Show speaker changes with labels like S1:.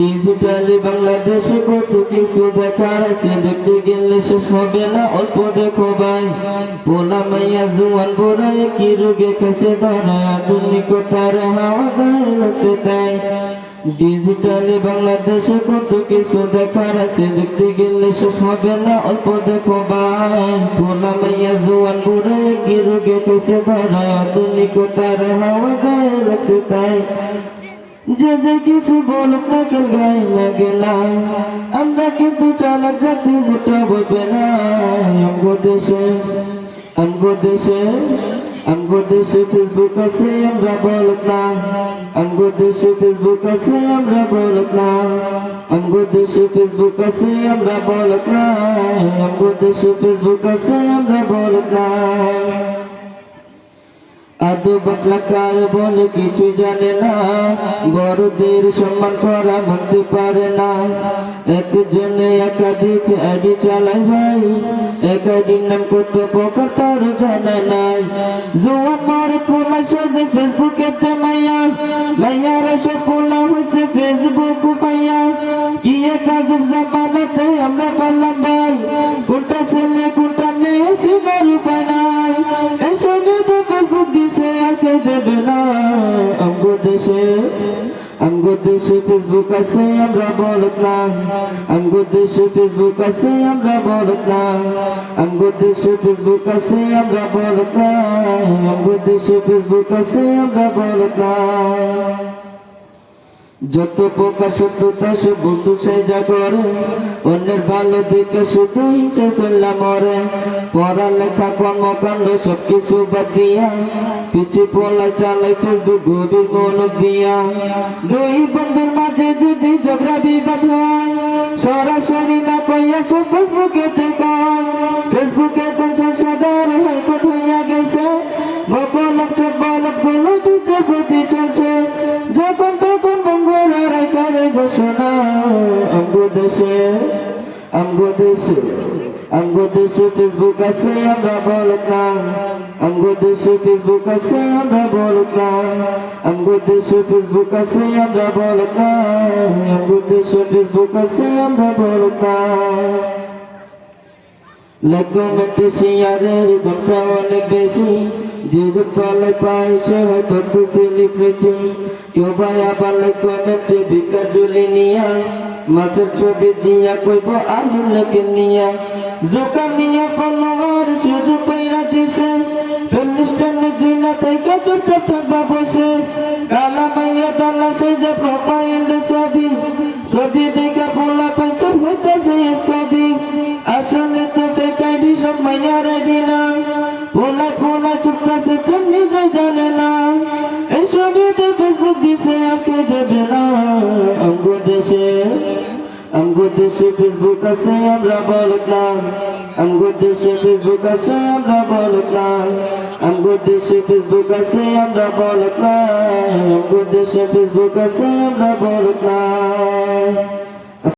S1: Digitally বাংলাদেশে কত কিছু দেখার আছে? দেখতে গেলে শেষ হবে না, অল্প দেখো ভাই। পোলা মাইয়া, জুয়ান বোরায় কি রোগে খেসে ধরা। আধুনিকতার হাওয়া গায়ে লাগছে তাই। ডিজিটালি বাংলাদেশে কত কিছু দেখার আছে? দেখতে গেলে শেষ হবে না, অল্প দেখো ভাই। পোলা মাইয়া, জুয়ান বোরায় কি রোগে খেসে ধরা। আধুনিকতার হাওয়া গায়ে লাগছে তাই। যে যে কিছু বলুক না কেন গায়ে লাগে না। আমরা কিন্তু চালাক জাতি, মোটা বলবে না। আমগো দেশে আমগো দেশে আমগো দেশে ফেসবুক আছে, আমরা বলক না। আমগো দেশে ফেসবুক আছে, আমরা বলক না। আমগো দেশে ফেসবুক আছে, আমরা বলক না। আমগো দেশে ফেসবুক আছে, আমরা বলক না। আদু বাকলা কার বলে কিছু জানে না। বড়দের সম্মান করা মানতে পারে না। একজনে একাধিক আইডি চালায় ভাই এক নাম কত প্রকার তার জানা নাই। জোয়া খোলা সাজে ফেসবুকে মাইয়া মাইয়ারা সব খোলা হয়েছে ফেসবুক পাইয়া। কি এক আজব জামানাতে আমরা পারলাম দেশে, আমগো দেশে ফেসবুক আছে, আমরা বলত না। আমগো দেশে ফেসবুক আছে, আমরা বলত না। আমগো দেশে ফেসবুক আছে, আমরা বলত না। আমগো দেশে ফেসবুক আছে, আমরা বলত যত প্রকার শত্রুতা সে বন্ধু সে যা করে, অন্যের ভালো দিকে শুধু হিংসা চললাম মরে। পড়ালেখা, কর্মকাণ্ড সব কিছু বাদ দিয়া, পিছে পলাই চালাই ফেসবুক গভীর মনোক দিয়া। দুই বন্ধুর মাঝে যদি ঝগড়া বিবাদ হয়, সরাসরি না কইয়া সব ফেসবুকে কয় ঘোষণা আমগো দেশে আমগো দেশে আমগো দেশে ফেসবুক আছে, আমরা বলক না। আমগো দেশে ফেসবুক আছে, আমরা বলক না। আমগো দেশে ফেসবুক আছে, আমরা বলক না। আমগো দেশে ফেসবুক আছে, আমরা বলক না। লেগমেন্টে শিয়ারের দামটা অনেক বেশি যে তলে পায় সে হয় কত সেলিব্রিটি কেউ ভাই আবার লেগমেন্টে ভিকা জুলি নিয়া মাসের ছবি দিয়া কইব আলু লেকে নিয়া জোকা নিয়া ফলোয়ার সুযোগ পাইরা দিছে ফিলিস্টানে জিনা থেকে চুপচাপ থাকবা বসে কালা মাইয়া দালা সে যে প্রোফাইল ছবি ছবি মাইয়ার আইডি না পোলা পোলা চুপকাছে প্রেম নিজে জানে না। এই ছবিতে ফেসবুক দিছে আর কে দেবে না। আমগো দেশে আমগো দেশে ফেসবুক আছে, আমরা বলত না আমগো দেশে ফেসবুক আছে, আমরা বলত না আমগো দেশে ফেসবুক আছে, আমরা বলত না আমগো দেশে ফেসবুক আছে, আমরা বলত না